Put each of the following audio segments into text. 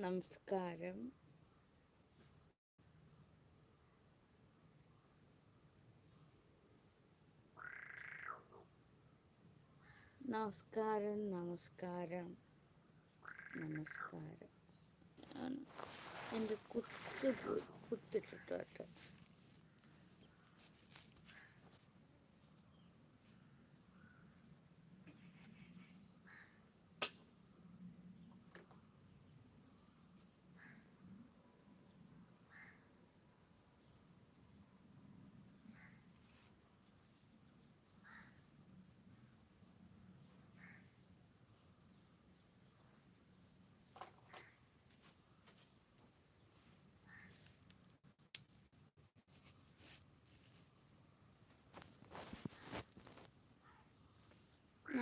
നമസ്കാരം. നമസ്കാരം നമസ്കാരം നമസ്കാരം. എന്റെ കുത്ത് പോയി കുത്തിട്ടിട്ടോട്ടെ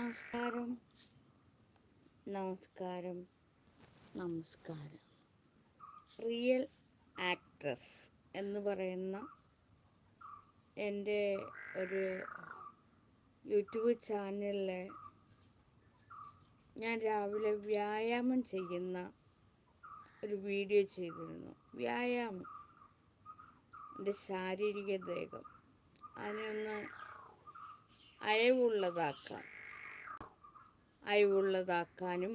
നമസ്കാരം. നമസ്കാരം. നമസ്കാരം. റിയൽ ആക്ട്രസ് എന്ന് പറയുന്ന എന്റെ ഒരു യൂട്യൂബ് ചാനലിലെ ഞാൻ രാവിലെ വ്യായാമം ചെയ്യുന്ന ഒരു വീഡിയോ ചെയ്തിരുന്നു. വ്യായാമം. എന്റെ ശാരീരിക ദേഹം. അതിനൊന്ന് അയവുള്ളതാക്കാം. അയവുള്ളതാക്കാനും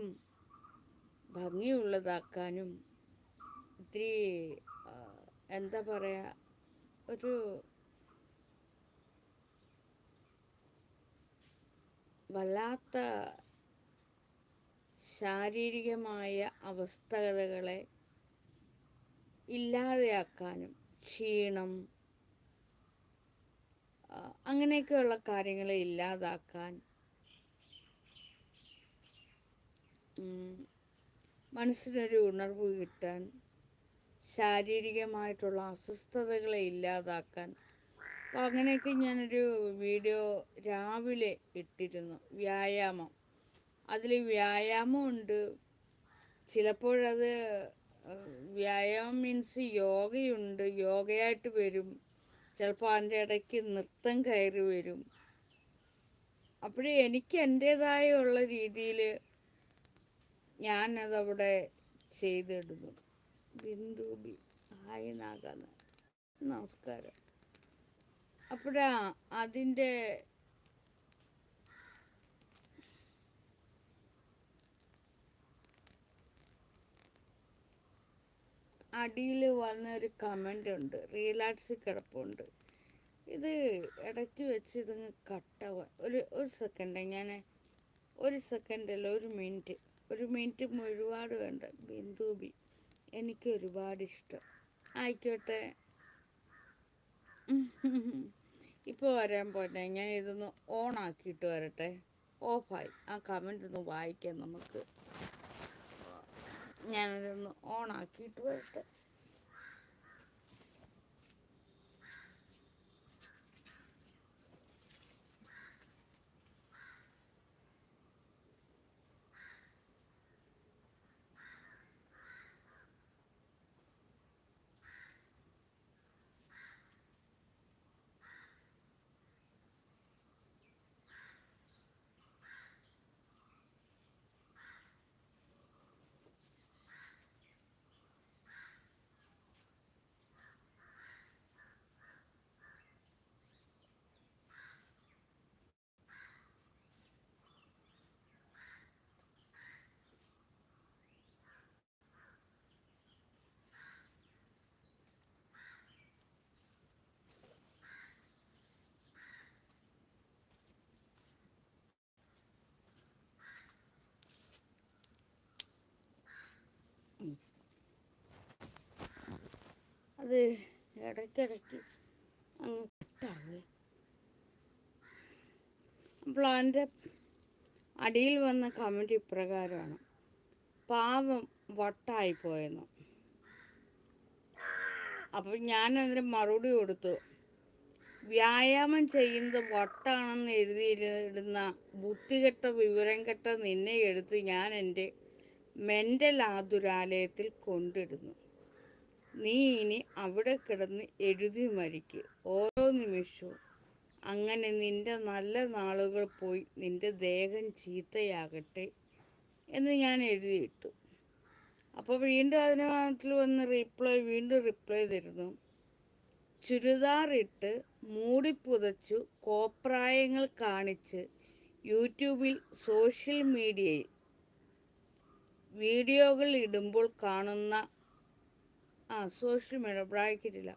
ഭംഗിയുള്ളതാക്കാനും ഇത്തിരി ആ, എന്താ പറയുക ഒരു വല്ലാത്ത ശാരീരികമായ അവസ്ഥകളെ ഇല്ലാതെയാക്കാനും ക്ഷീണം അങ്ങനെയൊക്കെയുള്ള കാര്യങ്ങളെ ഇല്ലാതാക്കാൻ മനസ്സിനൊരു ഉണർവ് കിട്ടാൻ ശാരീരികമായിട്ടുള്ള അസ്വസ്ഥതകളെ ഇല്ലാതാക്കാൻ. അപ്പോൾ അങ്ങനെയൊക്കെ ഞാനൊരു വീഡിയോ രാവിലെ ഇട്ടിരുന്നു വ്യായാമം. അതിൽ വ്യായാമമുണ്ട് ചിലപ്പോഴത് വ്യായാമം മീൻസ് യോഗയുണ്ട് യോഗയായിട്ട് വരും. ചിലപ്പോൾ അതിന്റെ ഇടയ്ക്ക് നൃത്തം കയറി വരും. അപ്പോഴേ എനിക്ക് എന്റേതായുള്ള രീതിയിൽ ഞാനതവിടെ ചെയ്തിടുന്നു. ബിന്ദു ബി ഹായ് നാഗാന്ന് നമസ്കാരം. അപ്പോഴാ അതിന്റെ അടിയിൽ വന്ന ഒരു കമന്റ് ഉണ്ട് റീലാക്സ് കിടപ്പുണ്ട്. ഇത് ഇടയ്ക്ക് വെച്ച് ഇതങ്ങ് കട്ടാവാൻ ഒരു ഒരു സെക്കൻഡ്. ഞാൻ ഒരു സെക്കൻഡല്ല ഒരു മിനിറ്റ്. ഒരു മിനിറ്റ് ഒരുപാട് വേണ്ട. ബിന്ദുബി എനിക്ക് ഒരുപാട് ഇഷ്ടം ആയിക്കോട്ടെ. ഇപ്പോൾ വരാൻ പോട്ടെ. ഞാൻ ഇതൊന്ന് ഓൺ ആക്കിയിട്ട് വരട്ടെ. ഓഫായി ആ കമന്റ് ഒന്ന് വായിക്കാം നമുക്ക്. ഞാനതൊന്ന് ഓൺ ആക്കിയിട്ട് വരട്ടെ. അത് ഇടയ്ക്കിടയ്ക്ക് അങ്ങ് കട്ടാവേ അപ്പോൾ അതിന്റെ അടിയിൽ വന്ന കമന്റ് ഇപ്രകാരമാണ്. പാവം വട്ടായി പോയെന്ന്. അപ്പോൾ ഞാൻ അതിന് മറുപടി കൊടുത്തു. വ്യായാമം ചെയ്യുന്നത് വട്ടാണെന്ന് എഴുതിയിടുന്ന ബുദ്ധികെട്ട വിവരം കെട്ട നിന്നെ എടുത്ത് ഞാൻ എന്റെ മെന്റൽ ആതുരാലയത്തിൽ കൊണ്ടിടുന്നു. നീ ഇനി അവിടെ കിടന്ന് എഴുതി മരിക്കുക ഓരോ നിമിഷവും അങ്ങനെ നിന്റെ നല്ല നാളുകൾ പോയി നിന്റെ ദേഹം ചീത്തയാകട്ടെ എന്ന് ഞാൻ എഴുതിയിട്ടു. അപ്പോൾ വീണ്ടും അതിനകത്തിൽ വന്ന് റിപ്ലൈ വീണ്ടും റിപ്ലൈ തരുന്നു. ചുരിദാറിട്ട് മൂടിപ്പുതച്ചു കോപ്രായങ്ങൾ കാണിച്ച് യൂട്യൂബിൽ സോഷ്യൽ മീഡിയയിൽ വീഡിയോകൾ ഇടുമ്പോൾ കാണുന്ന ആ സോഷ്യൽ മീഡിയ ബ്രാക്കറ്റില്ല.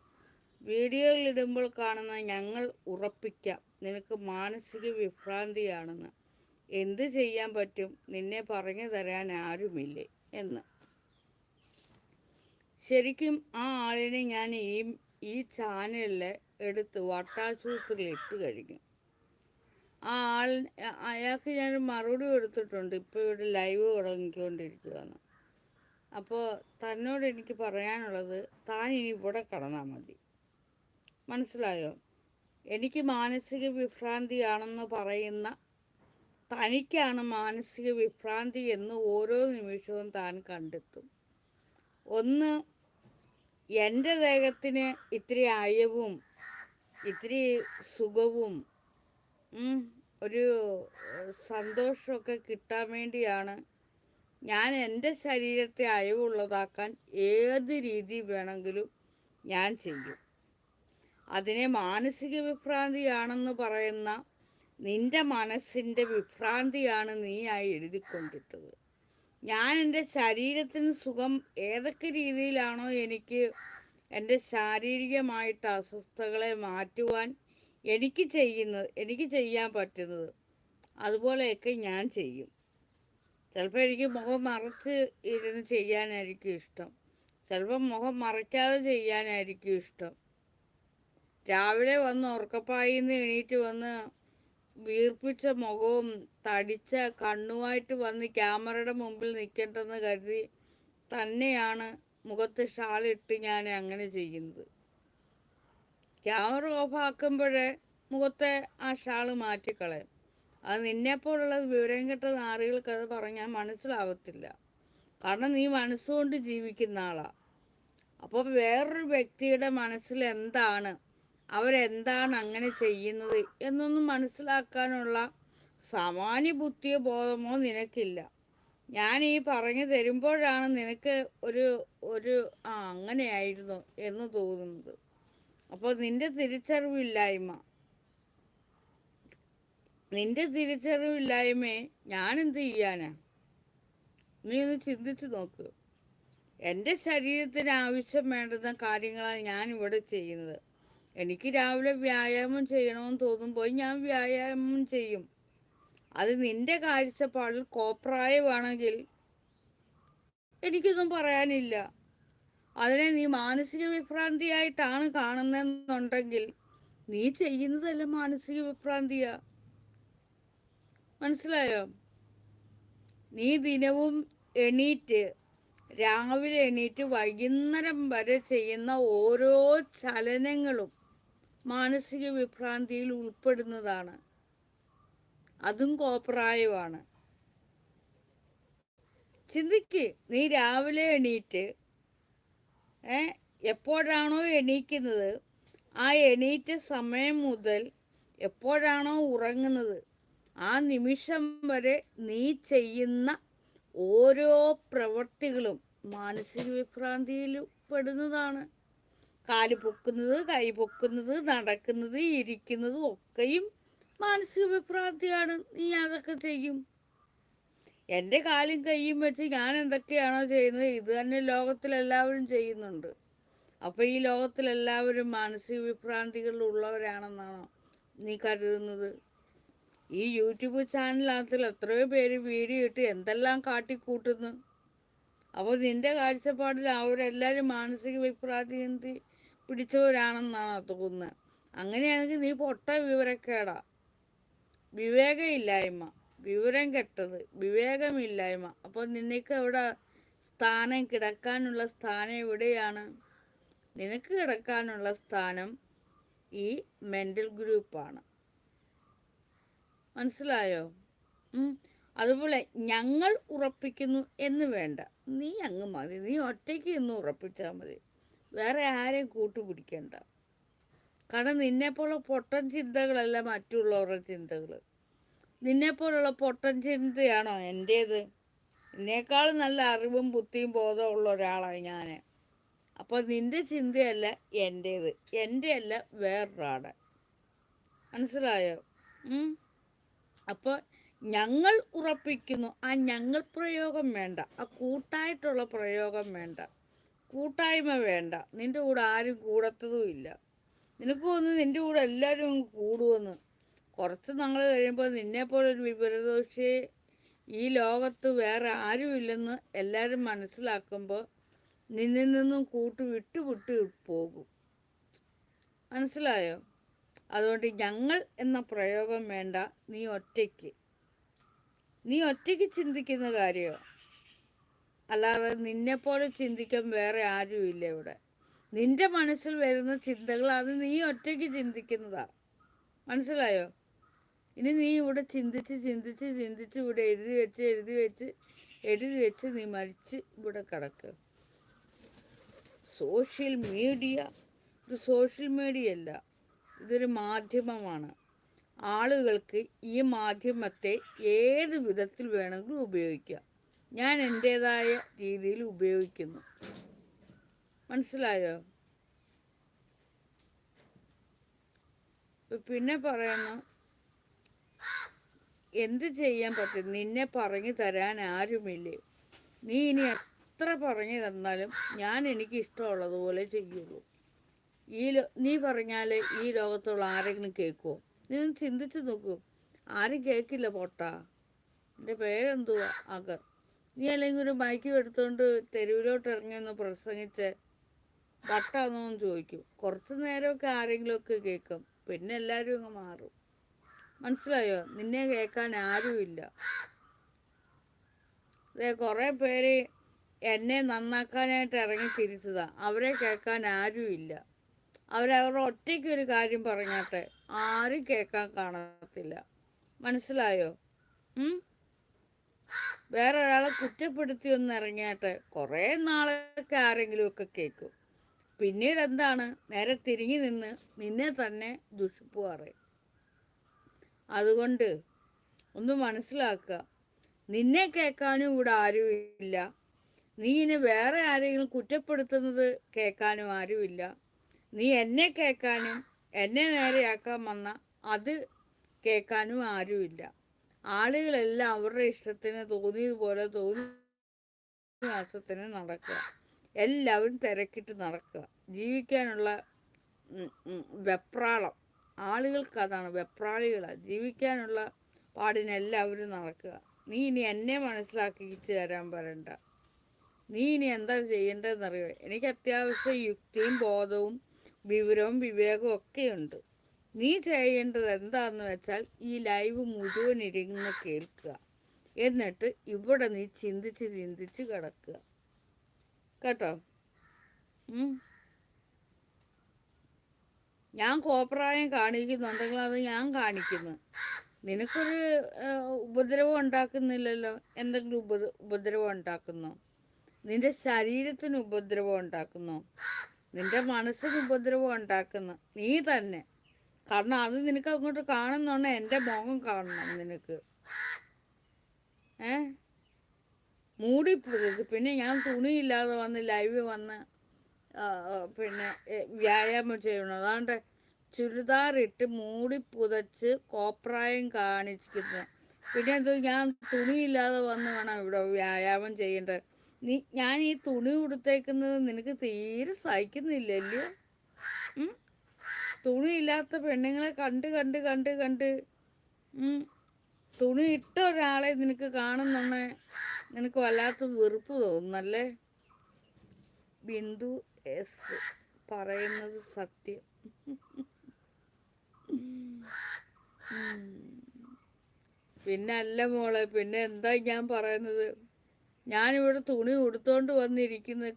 വീഡിയോയിൽ ഇടുമ്പോൾ കാണുന്ന ഞങ്ങൾ ഉറപ്പിക്കാം. നിനക്ക് മാനസിക വിഭ്രാന്തിയാണെന്ന്. എന്ത് ചെയ്യാൻ പറ്റും? നിന്നെ പറഞ്ഞു തരാൻ ആരുമില്ലേ? എന്ന്. ശരിക്കും ആ ആളിനെ ഞാൻ ഈ ഈ ചാനലിൽ എടുത്ത് വട്ടാശുപത്രിയിൽ ഇട്ട് കഴിഞ്ഞു ആ ആൾ അയാൾക്ക് ഞാൻ മറുപടി കൊടുത്തിട്ടുണ്ട്. ഇപ്പോൾ ഇവിടെ ലൈവ് തുടങ്ങിക്കൊണ്ടിരിക്കുകയാണ് അപ്പോൾ തന്നോട് എനിക്ക് പറയാനുള്ളത് താൻ ഇനി ഇവിടെ കടന്നാൽ മതി. മനസ്സിലായോ? എനിക്ക് മാനസിക വിഭ്രാന്തിയാണെന്ന് പറയുന്ന തനിക്കാണ് മാനസിക വിഭ്രാന്തി എന്ന് ഓരോ നിമിഷവും താൻ കണ്ടെത്തും. ഒന്ന് എന്റെ ദേഹത്തിന് ഇത്തിരി അയവും ഇത്തിരി സുഖവും ഒരു സന്തോഷമൊക്കെ കിട്ടാൻ വേണ്ടിയാണ് ഞാൻ എന്റെ ശരീരത്തെ അയവുള്ളതാക്കാൻ ഏത് രീതി വേണമെങ്കിലും ഞാൻ ചെയ്യും. അതിനെ മാനസിക വിഭ്രാന്തിയാണെന്ന് പറയുന്ന നിന്റെ മനസ്സിന്റെ വിഭ്രാന്തിയാണ് നീയായി എഴുതിക്കൊണ്ടിട്ടത്. ഞാൻ എന്റെ ശരീരത്തിന് സുഖം ഏതൊക്കെ രീതിയിലാണോ എനിക്ക് എന്റെ ശാരീരികമായിട്ട് അസ്വസ്ഥകളെ മാറ്റുവാൻ എനിക്ക് ചെയ്യുന്നത് എനിക്ക് ചെയ്യാൻ പറ്റുന്നത് അതുപോലെയൊക്കെ ഞാൻ ചെയ്യും. ചിലപ്പോൾ എനിക്ക് മുഖം മറച്ച് ഇരുന്ന് ചെയ്യാനായിരിക്കും ഇഷ്ടം. ചിലപ്പോൾ മുഖം മറയ്ക്കാതെ ചെയ്യാനായിരിക്കും ഇഷ്ടം. രാവിലെ വന്ന് ഉറക്കപ്പായി നിന്ന് എണീറ്റ് വന്ന് വീർപ്പിച്ച മുഖവും തടിച്ച കണ്ണുമായിട്ട് വന്ന് ക്യാമറയുടെ മുമ്പിൽ നിൽക്കേണ്ടെന്ന് കരുതി തന്നെയാണ് മുഖത്ത് ഷാളിട്ട് ഞാൻ അങ്ങനെ ചെയ്യുന്നത്. ക്യാമറ ഓഫാക്കുമ്പോഴേ മുഖത്തെ ആ ഷാൾ മാറ്റിക്കളയും. അത് നിന്നെപ്പോലുള്ള വിവരം കെട്ട നാറികൾക്ക് അത് പറഞ്ഞാൽ മനസ്സിലാവത്തില്ല. കാരണം നീ മനസ്സുകൊണ്ട് ജീവിക്കുന്ന ആളാണ് അപ്പോൾ വേറൊരു വ്യക്തിയുടെ മനസ്സിൽ എന്താണ്? അവരെന്താണ് അങ്ങനെ ചെയ്യുന്നത് എന്നൊന്നും മനസ്സിലാക്കാനുള്ള സാമാന്യ ബുദ്ധിയോ ബോധമോ നിനക്കില്ല. ഞാൻ ഈ പറഞ്ഞു തരുമ്പോഴാണ് നിനക്ക് ഒരു ഒരു ആ അങ്ങനെയായിരുന്നു എന്ന് തോന്നുന്നത്. അപ്പോൾ നിന്റെ തിരിച്ചറിവില്ലായ്മ നിന്റെ തിരിച്ചറിവില്ലായ്മയെ ഞാനെന്ത് ചെയ്യാനാ? നീ ഒന്ന് ചിന്തിച്ചു നോക്ക്. എന്റെ ശരീരത്തിന് ആവശ്യം വേണ്ടുന്ന കാര്യങ്ങളാണ് ഞാൻ ഇവിടെ ചെയ്യുന്നത്. എനിക്ക് രാവിലെ വ്യായാമം ചെയ്യണമെന്ന് തോന്നുമ്പോൾ ഞാൻ വ്യായാമം ചെയ്യും. അത് നിന്റെ കാഴ്ചപ്പാടിൽ കോപ്രായമാണെങ്കിൽ എനിക്കൊന്നും പറയാനില്ല. അതിനെ നീ മാനസിക വിഭ്രാന്തിയായിട്ടാണ് കാണുന്നതെന്നുണ്ടെങ്കിൽ നീ ചെയ്യുന്നതല്ല മാനസിക വിഭ്രാന്തിയാ മനസ്സിലായോ? നീ ദിനവും എണീറ്റ് രാവിലെ എണീറ്റ് വൈകുന്നേരം വരെ ചെയ്യുന്ന ഓരോ ചലനങ്ങളും മാനസിക വിഭ്രാന്തിയിൽ ഉൾപ്പെടുന്നതാണ്. അതും കോപ്രായമാണ്. ചിന്തിക്ക് നീ രാവിലെ എണീറ്റ് ഏ എപ്പോഴാണോ എണീക്കുന്നത്? ആ എണീറ്റ സമയം മുതൽ എപ്പോഴാണോ ഉറങ്ങുന്നത്? ആ നിമിഷം വരെ നീ ചെയ്യുന്ന ഓരോ പ്രവൃത്തികളും മാനസിക വിഭ്രാന്തിയിൽ പെടുന്നതാണ്. കാൽ പൊക്കുന്നത് കൈ പൊക്കുന്നത് നടക്കുന്നത് ഇരിക്കുന്നത് ഒക്കെയും മാനസിക വിഭ്രാന്തിയാണ്. നീ അതൊക്കെ ചെയ്യും. എന്റെ കാലും കൈയും വെച്ച് ഞാൻ എന്തൊക്കെയാണോ ചെയ്യുന്നത് ഇത് തന്നെ ലോകത്തിലെല്ലാവരും ചെയ്യുന്നുണ്ട്. അപ്പോൾ ഈ ലോകത്തിലെല്ലാവരും മാനസിക വിഭ്രാന്തികളിലുള്ളവരാണെന്നാണോ നീ കരുതുന്നത്? ഈ യൂട്യൂബ് ചാനലിനകത്തിൽ എത്രയോ പേര് വീഡിയോ ഇട്ട് എന്തെല്ലാം കാട്ടിക്കൂട്ടുന്നു. അപ്പോൾ നിന്റെ കാഴ്ചപ്പാടിൽ അവരെല്ലാവരും മാനസിക വിഭ്രാന്തി പിടിച്ചവരാണെന്നാണ് തോന്നുന്നത് അങ്ങനെയാണെങ്കിൽ നീ പൊട്ട വിവരക്കേടാ. വിവേകമില്ലായ്മ വിവരം കെട്ടത് വിവേകമില്ലായ്മ. അപ്പോൾ നിനക്ക് അവിടെ സ്ഥാനം കിടക്കാനുള്ള സ്ഥാനം എവിടെയാണ്? നിനക്ക് കിടക്കാനുള്ള സ്ഥാനം ഈ മെന്റൽ ഗ്രൂപ്പാണ്. മനസ്സിലായോ? അതുപോലെ ഞങ്ങൾ ഉറപ്പിക്കുന്നു എന്ന് വേണ്ട. നീ അങ്ങ് മതി. നീ ഒറ്റയ്ക്ക് ഇന്ന് ഉറപ്പിച്ചാൽ മതി. വേറെ ആരെയും കൂട്ടുപിടിക്കണ്ട. കാരണം നിന്നെപ്പോലുള്ള പൊട്ടൻ ചിന്തകളല്ല മറ്റുള്ളവരുടെ ചിന്തകൾ. നിന്നെപ്പോലുള്ള പൊട്ടൻ ചിന്തയാണോ എന്റേത് എന്നേക്കാളും നല്ല അറിവും ബുദ്ധിയും ബോധവും ഉള്ള ഒരാളാണ് ഞാൻ അപ്പോൾ നിന്റെ ചിന്തയല്ല എന്റേത് എന്റെ അല്ല വേറൊരാടെ മനസ്സിലായോ? അപ്പോൾ ഞങ്ങൾ ഉറപ്പിക്കുന്നു ആ ഞങ്ങൾ പ്രയോഗം വേണ്ട ആ കൂട്ടായിട്ടുള്ള പ്രയോഗം വേണ്ട കൂട്ടായ്മ വേണ്ട. നിന്റെ കൂടെ ആരും കൂടത്തതുമില്ല നിനക്ക് വന്ന് നിന്റെ കൂടെ എല്ലാവരും കൂടുമെന്ന് കുറച്ച് നാൾ കഴിയുമ്പോൾ നിന്നെപ്പോലെ ഒരു വിവരദോഷിയെ ഈ ലോകത്ത് വേറെ ആരുമില്ലെന്ന് എല്ലാവരും മനസ്സിലാക്കുമ്പോൾ നിന്നിൽ നിന്നും കൂട്ട് വിട്ട് പോകും. മനസ്സിലായോ? അതുകൊണ്ട് ഞങ്ങൾ എന്ന പ്രയോഗം വേണ്ട. നീ ഒറ്റയ്ക്ക്. നീ ഒറ്റയ്ക്ക് ചിന്തിക്കുന്ന കാര്യമോ അല്ലാതെ നിന്നെപ്പോലെ ചിന്തിക്കാൻ വേറെ ആരുമില്ല ഇവിടെ. നിന്റെ മനസ്സിൽ വരുന്ന ചിന്തകൾ അത് നീ ഒറ്റയ്ക്ക് ചിന്തിക്കുന്നതാണ് മനസ്സിലായോ? ഇനി നീ ഇവിടെ ചിന്തിച്ച് ചിന്തിച്ച് ചിന്തിച്ച് ഇവിടെ എഴുതി വെച്ച് എഴുതി വെച്ച് എഴുതി വെച്ച് നീ മരിച്ച് ഇവിടെ കിടക്കുക സോഷ്യൽ മീഡിയ. ഇത് സോഷ്യൽ മീഡിയ അല്ല. ഇതൊരു മാധ്യമമാണ്. ആളുകൾക്ക് ഈ മാധ്യമത്തെ ഏത് വിധത്തിൽ വേണമെങ്കിലും ഉപയോഗിക്കാം. ഞാൻ എന്റേതായ രീതിയിൽ ഉപയോഗിക്കുന്നു. മനസ്സിലായോ? പിന്നെ പറയുന്നു എന്ത് ചെയ്യാൻ പറ്റും? നിന്നെ പറഞ്ഞു തരാൻ ആരുമില്ലേ? നീ ഇനി എത്ര പറഞ്ഞു തന്നാലും ഞാൻ എനിക്ക് ഇഷ്ടമുള്ളതുപോലെ ചെയ്യുള്ളൂ. ഈ നീ പറഞ്ഞാൽ ഈ ലോകത്തുള്ള ആരെങ്കിലും കേൾക്കുമോ നീ ചിന്തിച്ച് നോക്കൂ. ആരും കേൾക്കില്ല പൊട്ടാ. എന്റെ പേരെന്തുവാ? അഗർ. നീ അല്ലെങ്കിൽ ഒരു ബൈക്ക് എടുത്തുകൊണ്ട് തെരുവിലോട്ട് ഇറങ്ങിയൊന്ന് പ്രസംഗിച്ച് വട്ടാന്നോന്ന് ചോദിക്കും. കുറച്ച് നേരമൊക്കെ ആരെങ്കിലുമൊക്കെ കേൾക്കും. പിന്നെ എല്ലാവരും അങ്ങ് മാറും. മനസ്സിലായോ? നിന്നെ കേൾക്കാൻ ആരുമില്ല. അതെ കുറേ പേര് എന്നെ നന്നാക്കാനായിട്ട് ഇറങ്ങി തിരിച്ചതാണ് അവരെ കേൾക്കാൻ ആരുമില്ല. അവരവരുടെ ഒറ്റയ്ക്ക് ഒരു കാര്യം പറഞ്ഞാട്ടെ ആരും കേൾക്കാൻ കാണത്തില്ല. മനസ്സിലായോ? വേറെ ഒരാളെ കുറ്റപ്പെടുത്തി ഒന്ന് ഇറങ്ങിയാട്ടെ കുറേ നാളൊക്കെ ആരെങ്കിലും ആരെങ്കിലുമൊക്കെ കേൾക്കും. പിന്നീട് എന്താണ്? നേരെ തിരിഞ്ഞു നിന്ന് നിന്നെ തന്നെ ദുഷിപ്പ് പറയും. അതുകൊണ്ട് ഒന്ന് മനസ്സിലാക്കുക. നിന്നെ കേൾക്കാനും ഇവിടെ ആരുമില്ല. നീ ഇനി വേറെ ആരെങ്കിലും കുറ്റപ്പെടുത്തുന്നത് കേൾക്കാനും ആരുമില്ല. നീ എന്നെ കേൾക്കാനും എന്നെ നേരെയാക്കാൻ വന്ന അത് കേൾക്കാനും ആരുമില്ല. ആളുകളെല്ലാം അവരുടെ ഇഷ്ടത്തിന് തോന്നിയതുപോലെ തോന്നി മാസത്തിന് നടക്കുക. എല്ലാവരും തിരക്കിട്ട് നടക്കുക. ജീവിക്കാനുള്ള വെപ്രാളം. ആളുകൾക്ക് അതാണ് വെപ്രാളികളാണ് ജീവിക്കാനുള്ള പാടിന് എല്ലാവരും നടക്കുക. നീ ഇനി എന്നെ മനസ്സിലാക്കിച്ച് തരാൻ പറയണ്ട. നീ ഇനി എന്താ ചെയ്യേണ്ടതെന്ന് ചെയ്യേണ്ടതെന്നറിയോ എനിക്ക് അത്യാവശ്യം യുക്തിയും ബോധവും വിവരവും വിവേകവും ഒക്കെയുണ്ട്. നീ ചെയ്യേണ്ടത് എന്താന്ന് വെച്ചാൽ ഈ ലൈവ് മുഴുവൻ ഇരുന്ന് കേൾക്കുക. എന്നിട്ട് ഇവിടെ നീ ചിന്തിച്ച് ചിന്തിച്ച് കിടക്കുക. കേട്ടോ? ഞാൻ കോപ്രായം കാണിക്കുന്നുണ്ടെങ്കിൽ അത് ഞാൻ കാണിക്കുന്നു. നിനക്കൊരു ഉപദ്രവം ഉണ്ടാക്കുന്നില്ലല്ലോ? എന്തെങ്കിലും ഉപദ്ര ഉപദ്രവം ഉണ്ടാക്കുന്നോ? നിന്റെ ശരീരത്തിന് ഉപദ്രവം ഉണ്ടാക്കുന്നോ? നിന്റെ മനസ്സിന് ഉപദ്രവം ഉണ്ടാക്കുന്ന. നീ തന്നെ. കാരണം അത് നിനക്ക് അങ്ങോട്ട് കാണുന്നോണ്ട് എന്റെ മുഖം കാണണം നിനക്ക്. ഏ? മൂടി പുതച്ച് പിന്നെ ഞാൻ തുണിയില്ലാതെ വന്ന് ലൈവ് വന്ന് പിന്നെ വ്യായാമം ചെയ്യണം. അതാണ്ട് ചുരിദാറിട്ട് മൂടി പുതച്ച് കോപ്രായം കാണിക്കുന്നത് പിന്നെ എന്തോ ഞാൻ തുണിയില്ലാതെ വന്ന് വേണം ഇവിടെ വ്യായാമം ചെയ്യേണ്ടത്. നീ ഞാൻ ഈ തുണി കൊടുത്തേക്കുന്നത് നിനക്ക് തീരെ സഹിക്കുന്നില്ലല്ലോ. തുണി ഇല്ലാത്ത പെണ്ണുങ്ങളെ കണ്ട് കണ്ട് കണ്ട് കണ്ട്. തുണി ഇട്ട ഒരാളെ നിനക്ക് കാണുന്നുണ്ടേ നിനക്ക് വല്ലാത്ത വെറുപ്പ് തോന്നുന്നല്ലേ? ബിന്ദു എസ് പറയുന്നത് സത്യം. പിന്നല്ല മോളെ പിന്നെ എന്താ ഞാൻ പറയുന്നത്? ഞാനിവിടെ തുണി ഉടുത്തോണ്ട് വന്നിരിക്കുന്നത്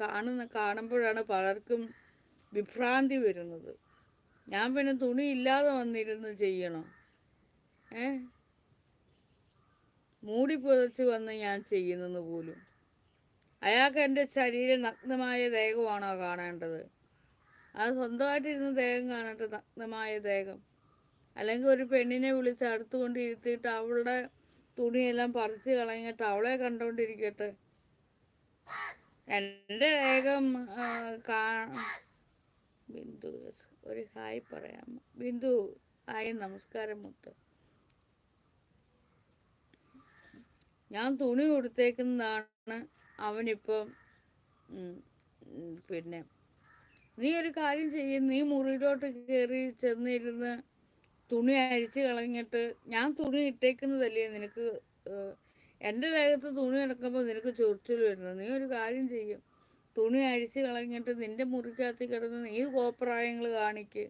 കാണുന്ന കാണുമ്പോഴാണ് പലർക്കും വിഭ്രാന്തി വരുന്നത്. ഞാൻ പിന്നെ തുണി ഇല്ലാതെ വന്നിരുന്ന് ചെയ്യണോ. ഏ? മൂടി പുതച്ച് വന്ന് ഞാൻ ചെയ്യുന്നെന്ന് പോലും. അയാൾക്ക് എന്റെ ശരീരം നഗ്നമായ ദേഹമാണോ കാണേണ്ടത്? അത് സ്വന്തമായിട്ടിരുന്ന് ദേഹം കാണട്ടെ നഗ്നമായ ദേഹം. അല്ലെങ്കിൽ ഒരു പെണ്ണിനെ വിളിച്ച് അടുത്തുകൊണ്ട് ഇരുത്തിയിട്ട് അവളുടെ തുണിയെല്ലാം പറിച്ച് കളഞ്ഞിട്ട് അവളെ കണ്ടോണ്ടിരിക്കട്ടെ. എന്റെ ആ, കാ ബിന്ദു. ഒരു ഹായ് പറയാമോ ബിന്ദു ഹായ് നമസ്കാരം മുത്ത്. ഞാൻ തുണി കൊടുത്തേക്കുന്നതാണ് അവനിപ്പം പിന്നെ. നീ ഒരു കാര്യം ചെയ്യും. നീ മുറിയിലോട്ട് കയറി ചെന്നിരുന്ന് തുണി അഴിച്ച് കളഞ്ഞിട്ട് ഞാൻ തുണി ഇട്ടേക്കുന്നതല്ലേ നിനക്ക് എന്റെ ദേഹത്ത് തുണി കിടക്കുമ്പോൾ നിനക്ക് ചൊറിച്ചിൽ വരുന്നത്. നീ ഒരു കാര്യം ചെയ്യും. തുണി അഴിച്ച് കളഞ്ഞിട്ട് നിന്റെ മുറിക്കകത്ത് കിടന്ന് നീ കോപ്രായങ്ങൾ കാണിക്ക്.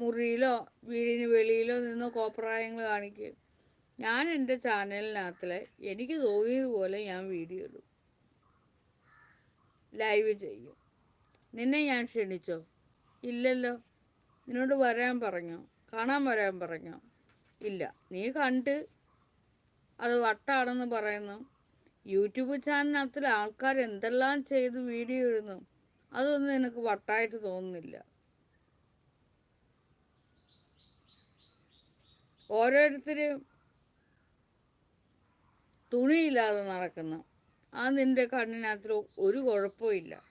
മുറിയിലോ വീടിന് വെളിയിലോ നിന്ന് കോപ്രായങ്ങൾ കാണിക്കും. ഞാൻ എന്റെ ചാനലിനകത്തിലെ എനിക്ക് തോന്നിയതുപോലെ ഞാൻ വീഡിയോ ഇടും. ലൈവ് ചെയ്യും. നിന്നെ ഞാൻ ക്ഷണിച്ചോ? ഇല്ലല്ലോ. നിന്നോട് വരാൻ പറഞ്ഞോ. കാണാൻ വരാൻ പറഞ്ഞോ. ഇല്ല. നീ കണ്ട് അത് വട്ടാണെന്ന് പറയുന്നു. യൂട്യൂബ് ചാനലിനകത്തിൽ ആൾക്കാർ എന്തെല്ലാം ചെയ്ത് വീഡിയോ ഇടുന്നു. അതൊന്നും എനിക്ക് വട്ടായിട്ട് തോന്നുന്നില്ല. ഓരോരുത്തരും തുണിയില്ലാതെ നടക്കുന്നു. ആ നിന്റെ കണ്ണിനകത്തിൽ ഒരു കുഴപ്പമില്ല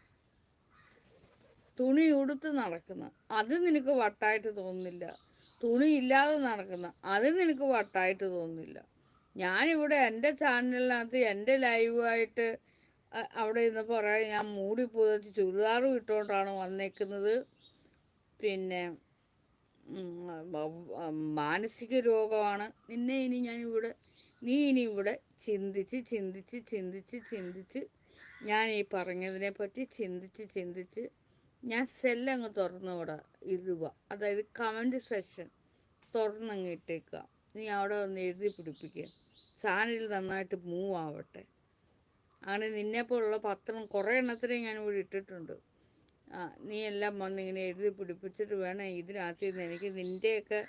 തുണി ഉടുത്ത് നടക്കുന്ന. അത് നിനക്ക് വട്ടായിട്ട് തോന്നുന്നില്ല. തുണി ഇല്ലാതെ നടക്കുന്ന. അത് നിനക്ക് വട്ടായിട്ട് തോന്നുന്നില്ല. ഞാനിവിടെ എന്റെ ചാനലിനകത്ത് എന്റെ ലൈവായിട്ട് അവിടെ ഇന്ന് പറയാൻ ഞാൻ മൂടി പുതച്ച് ചുരിദാറും ഇട്ടുകൊണ്ടാണ് വന്നേക്കുന്നത്. പിന്നെ മാനസിക രോഗമാണ്. നിന്നെ ഇനി ഞാൻ ഇവിടെ നീ ഇനി ഇവിടെ ചിന്തിച്ച് ചിന്തിച്ച് ചിന്തിച്ച് ചിന്തിച്ച് ഞാൻ ഈ പറഞ്ഞതിനെ പറ്റി ചിന്തിച്ച് ചിന്തിച്ച് ഞാൻ സെല്ലങ്ങ് തുറന്ന് ഇവിടെ ഇടുക. അതായത് കമന്റ് സെക്ഷൻ തുറന്നങ്ങ് ഇട്ടേക്കുക. നീ അവിടെ വന്ന് എഴുതി പിടിപ്പിക്കുക ചാനൽ നന്നായിട്ട് മൂവ് ആവട്ടെ. അങ്ങനെ നിന്നെപ്പോലുള്ള പത്രം കുറേ എണ്ണത്തിനെ ഞാൻ ഇവിടെ ഇട്ടിട്ടുണ്ട്. ആ നീ എല്ലാം വന്ന് ഇങ്ങനെ എഴുതി പിടിപ്പിച്ചിട്ട് വേണം ഇതിനകത്ത് നിന്ന് എനിക്ക് നിന്റെയൊക്കെ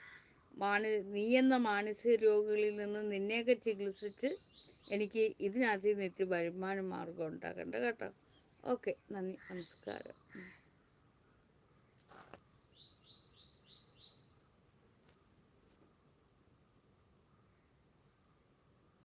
മാന നീ എന്ന മാനസിക രോഗികളിൽ നിന്ന് നിന്നെയൊക്കെ ചികിത്സിച്ച് എനിക്ക് ഇതിനകത്ത് നിന്ന് ഇത്തിരി വരുമാന മാർഗം ഉണ്ടാക്കണ്ട കേട്ടോ. ഓക്കെ നന്ദി. നമസ്കാരം.